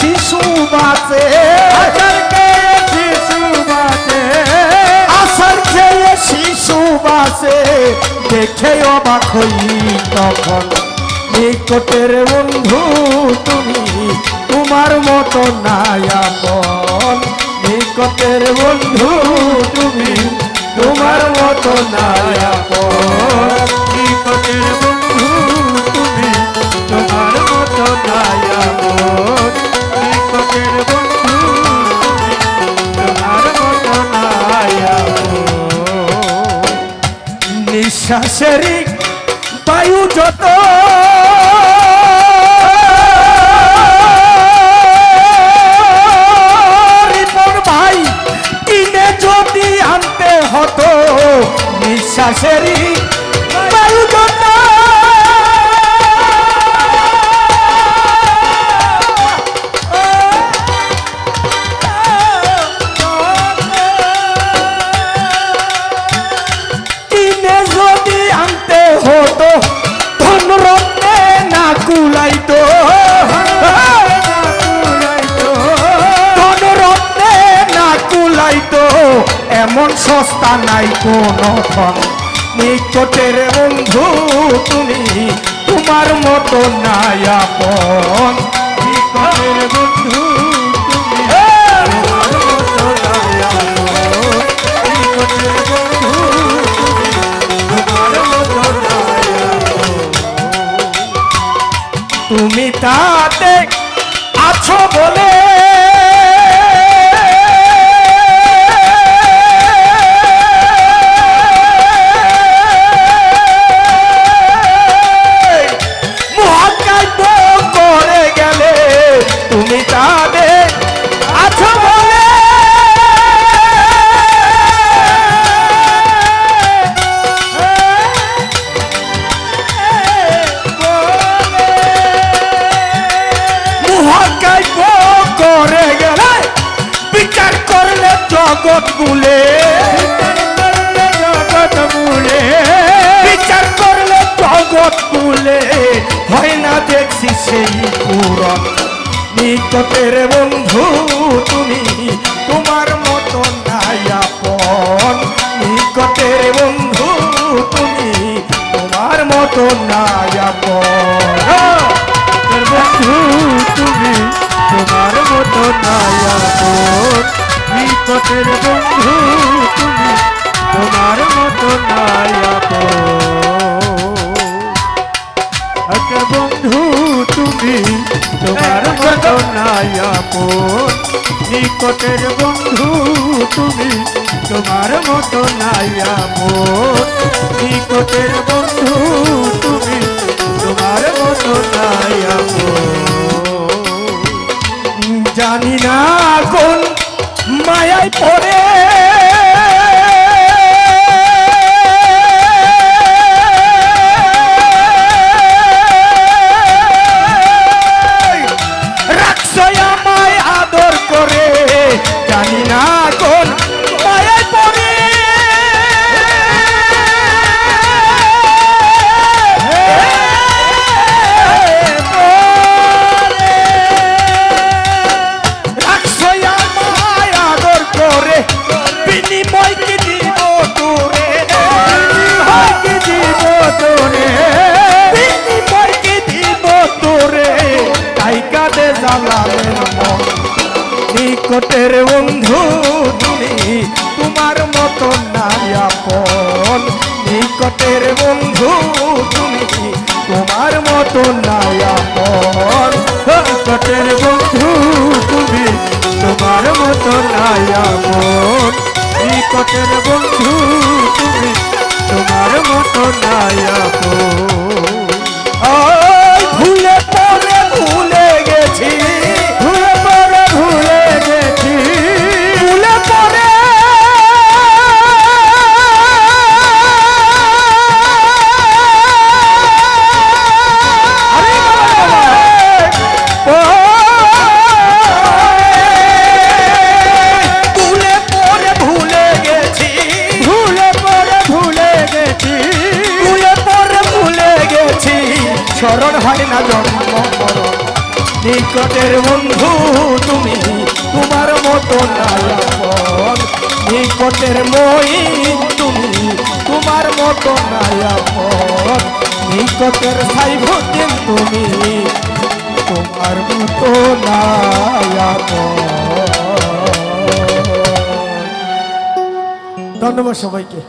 শিশু বাঁচে। শিশু বাঁচে। আসার খেয়ে শিশু বাঁচে। দেখে অবাক হই তখন। নিকটের বন্ধু তুমি তোমার মতো নায়াপন। নিকটের বন্ধু নিঃশ্বাসেরই বায়ু যত। এমন সস্তা নাই কোনো বন্ধু তুমি, তোমার মতো নাই আপন। নিকটের বন্ধু তুমি তোমার মতো মতো নায়ামন তুমি তাতে আছো বলে জগৎ গুলে জগৎ মূলে বিচার করলে জগৎ হয় না দেখছি সেই পুরন নিকটের বন্ধু, তুমি তোমার মতো নাই আপন। নিকটের বন্ধু, তুমি তোমার মতো নাই আপন। বন্ধু, তুমি তোমার মতো নায়ামন নিকটের তোমার মতো নায়ামন নিকটের বন্ধু তুমি, তোমার মতো নায়ামন নিকটের বন্ধু তুমি, তোমার মতো নায়ামন জানি না কোন মায়ায় পড়ে বিনিময় কি দিব তোরে বিনিময় কি দিব তোরে বিনিময় কি দিব তোরে তাই নিকটের বন্ধু তুমি, তোমার মতো নাই আপন। নিকটের বন্ধু তুমি, তোমার মতো নাই বন্ধু হয় না জন্ম মরণ নিকটের বন্ধু তুমি, তোমার মতো নায়াপন নিকটের মই তুমি, তোমার মতো নায়াপন নিকটের সাইফুদ্দিন তুমি, তোমার মতো নায়াপন ধন্যবাদ সবাইকে।